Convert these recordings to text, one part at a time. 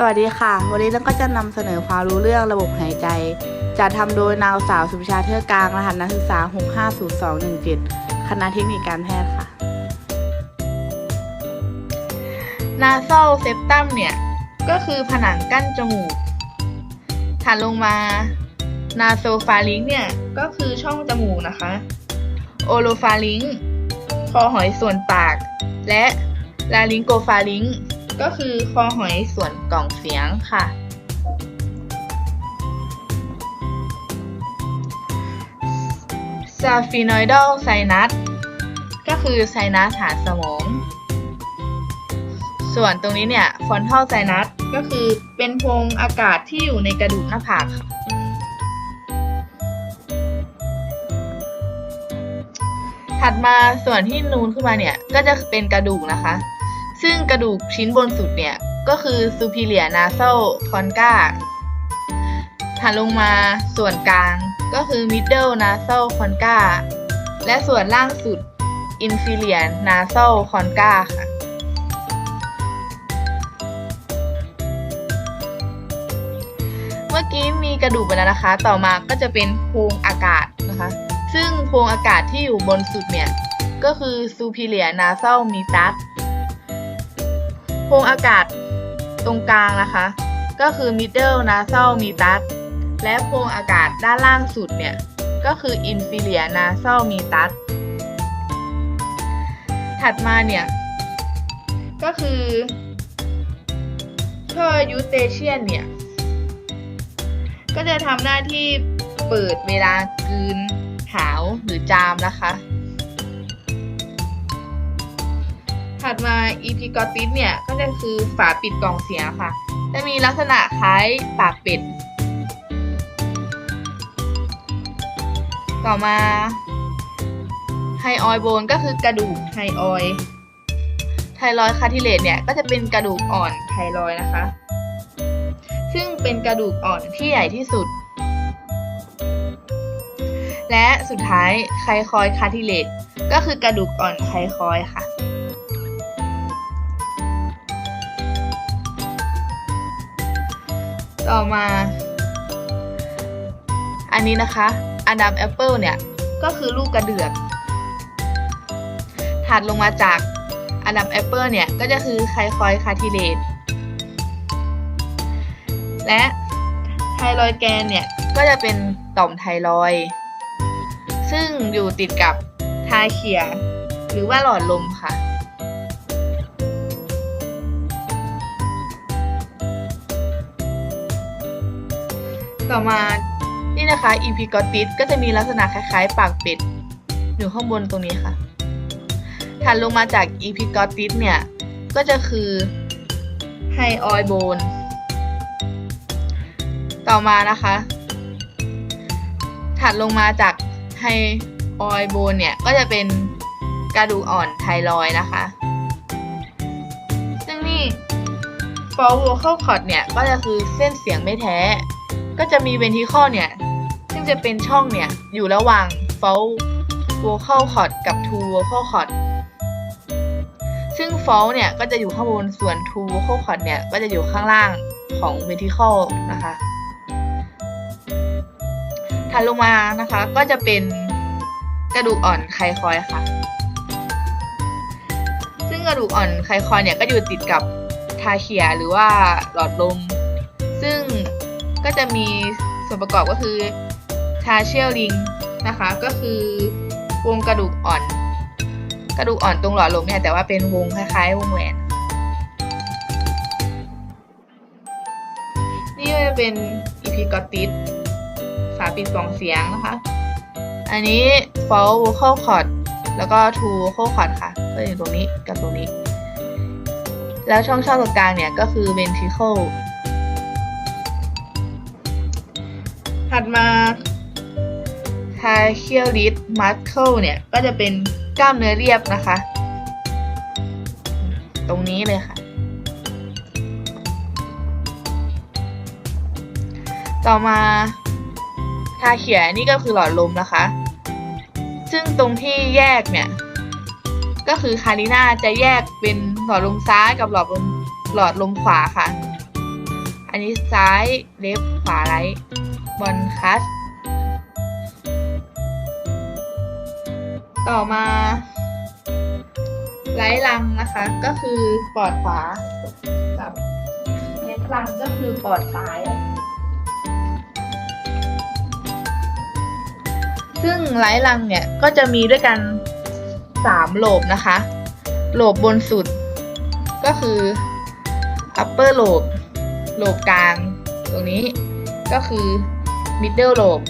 สวัสดีค่ะ วันนี้เราก็จะนำเสนอความรู้เรื่องระบบหายใจ จะทำโดยนางสาวสุภชาเทือกกลางรหัสนักศึกษา 650217 คณะเทคนิคการแพทย์ค่ะ นาซลเซปตัมเนี่ย ก็คือผนังกั้นจมูก ถัดลงมา นาโซฟาลิงเนี่ย ก็คือช่องจมูกนะคะ โอโลฟาลิงคอหอยส่วนปาก และลาลิงโกฟาลิง ก็คือคอหอยส่วนกล่องเสียงค่ะ ซาฟินอยด a ลไซนัสก็คือไซนัสฐานสมอง ส่วนตรงนี้เนี่ยฟอนทัลไซนัสก็คือเป็นโพรงอากาศที่อยู่ในกระดูกหน้าผากค่ะถัดมาส่วนที่นูนขึ้นมาเนี่ยก็จะเป็นกระดูกนะคะ ซึ่งกระดูกชิ้นบนสุดเนี่ย ก็คือ superior nasal concha ถัดลงมาส่วนกลางก็คือ middle nasal concha และส่วนล่างสุด inferior nasal concha ค่ะเมื่อกี้มีกระดูกไปแล้วนะคะ ต่อมาก็จะเป็นโพรงอากาศนะคะ ซึ่งโพรงอากาศที่อยู่บนสุดเนี่ย ก็คือ superior nasal meatus โพรงอากาศตรงกลางนะคะ ก็คือ middle nasal meatus และโพรงอากาศด้านล่างสุดเนี่ย ก็คือ inferior nasal meatus ถัดมาเนี่ย ก็คือช่อยูเตเชียนเนี่ย ก็จะทำหน้าที่เปิดเวลากลืน หาวหรือจามนะคะ ถัดมา epiglottis เนี่ย ก็จะคือฝาปิดกล่องเสียงค่ะ จะมีลักษณะคล้ายปากเป็ด ต่อมาไฮออยโบนก็คือกระดูกไฮออยไทรอยคาทิเลตเนี่ยก็จะเป็นกระดูกอ่อนไทรอยนะคะ ซึ่งเป็นกระดูกอ่อนที่ใหญ่ที่สุด และสุดท้ายไคคอยคาทิเลตก็คือกระดูกอ่อนไคคอยค่ะ ต่อมา อันนี้นะคะอันดัมแอปเปิลเนี่ย ก็คือลูกกระเดือกถัดลงมาจากอันดัมแอปเปิลเนี่ย ก็จะคือไคคอยคาทิเลตและไทรอยแกนเนี่ย ก็จะเป็นต่อมไทรอย ซึ่งอยู่ติดกับทาเขีย หรือว่าหลอดลมค่ะ ต่อมานี่นะคะอีพิกอติสก็จะมีลักษณะคล้ายๆ ปากเป็ดอยู่ข้างบนตรงนี้ค่ะ ถัดลงมาจากอีพิกอติสเนี่ย ก็จะคือไฮออยโบนต่อมานะคะ ถัดลงมาจากไฮออยโบนเนี่ย ก็จะเป็นกระดูกอ่อนไทรอยนะคะ ซึ่งนี่ f o r vocal cord เนี่ย ก็จะคือเส้นเสียงไม่แท้ ก็จะมี ventricle เนี่ย ซึ่งจะเป็นช่องเนี่ย อยู่ระหว่าง f o r vocal cord กับ two vocal cord ซึ่ง f a l เนี่ยก็จะอยู่ข้างบนส่วน two vocal cord เนี่ย ก็จะอยู่ข้างล่างของ ventricle นะคะถัดลงมานะคะก็จะเป็นกระดูกอ่อนไคคอยค่ะ ซึ่งกระดูกอ่อนไคคอยเนี่ยก็อยู่ติดกับทาเคียหรือว่าหลอดลม ซึ่ง ก็จะมีส่วนประกอบก็คือทาเชลลิงนะคะ ก็คือวงกระดูกอ่อน กระดูกอ่อนตรงหลอดลมเนี่ยแต่ว่าเป็นวงคล้ายๆวงแหวนนี่จะเป็นอีพิกอติสฝาปิดกล่องเสียงนะคะ อันนี้ fall vocal cord แล้วก็ two vocal cord ค่ะ ก็อยู่ตรงนี้กับตรงนี้ แล้วช่องช่องตรงกลางเนี่ยก็คือ ventricle ถัดมา trachealis muscle เนี่ย ก็จะเป็นกล้ามเนื้อเรียบนะคะ ตรงนี้เลยค่ะ ต่อมาทาเขียนี่ก็คือหลอดลมนะคะ ซึ่งตรงที่แยกเนี่ย ก็คือคาริน่าจะแยกเป็นหลอดลมซ้ายกับหลอดลมหลอดลมขวาค่ะ อันนี้ซ้ายเลฟขวาไลท์ บอลคัส ต่อมาไลท์ลังนะคะ ก็คือปอดขวากับเนสลังก็คือปอดซ้าย ซึ่งไลท์ลังเนี่ย ก็จะมีด้วยกันสามโหลบนะคะ โหลบบนสุด ก็คือ upper โหลบ โหลบกลาง ตรงนี้ก็คือ middle โหลบ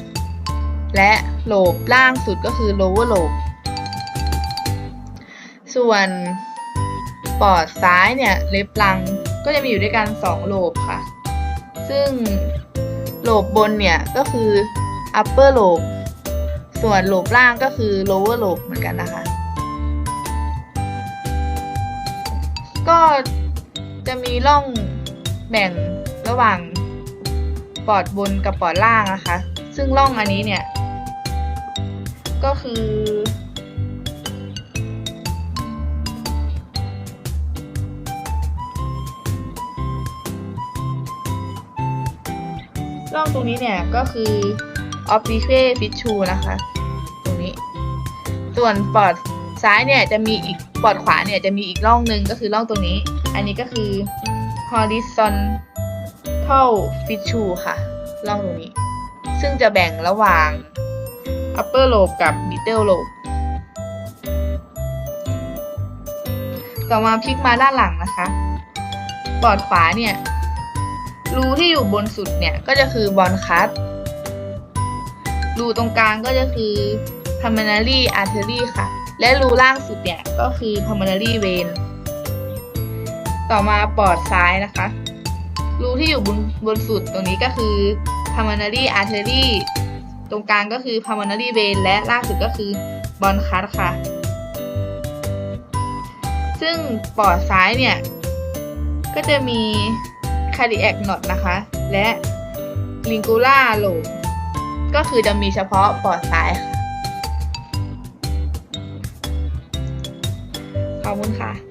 และโลบล่างสุดก็คือ lower โหลบส่วนปอดซ้ายเนี่ยเล็บลังก็จะมีอยู่ด้วยกันสองโลบค่ะ ซึ่งโลบบนเนี่ยก็คือ upper โหลบส่วนโลบล่างก็คือ lower โหลบเหมือนกันนะคะ ก็จะมีร่องแบ่งระหว่าง ปอดบนกับปอดล่างนะคะ ซึ่งร่องอันนี้เนี่ย ก็คือ ร่องตรงนี้เนี่ยก็คือ o p t i c a f i s s u นะคะ ตรงนี้ ส่วนปอดซ้ายเนี่ยจะมีอีกปอดขวาเนี่ยจะมีอีกร่องหนึ่งก็คือร่องตรงนี้ อันนี้ก็คือ horizontal fissure ค่ะร่องตรงนี้ ซึ่งจะแบ่งระหว่าง upper lobe กับ middle lobe ต่อมาพลิกมาด้านหลังนะคะปอดขวาเนี่ย รูที่อยู่บนสุดเนี่ย ก็จะคือบอลคัสรูตรงกลางก็จะคือ pulmonary artery ค่ะ และรูล่างสุดเนี่ย ก็คือ pulmonary vein ต่อมาปอดซ้ายนะคะ รูที่อยู่บนบนสุดตรงนี้ก็คือ pulmonary artery ตรงกลางก็คือ pulmonary vein และล่างสุดก็คือ bronchus ค่ะ ซึ่งปอดซ้ายเนี่ย ก็จะมี cardiac knot นะคะ และ lingula lobe ก็คือจะมีเฉพาะปอดซ้ายค่ะ ขอบคุณค่ะ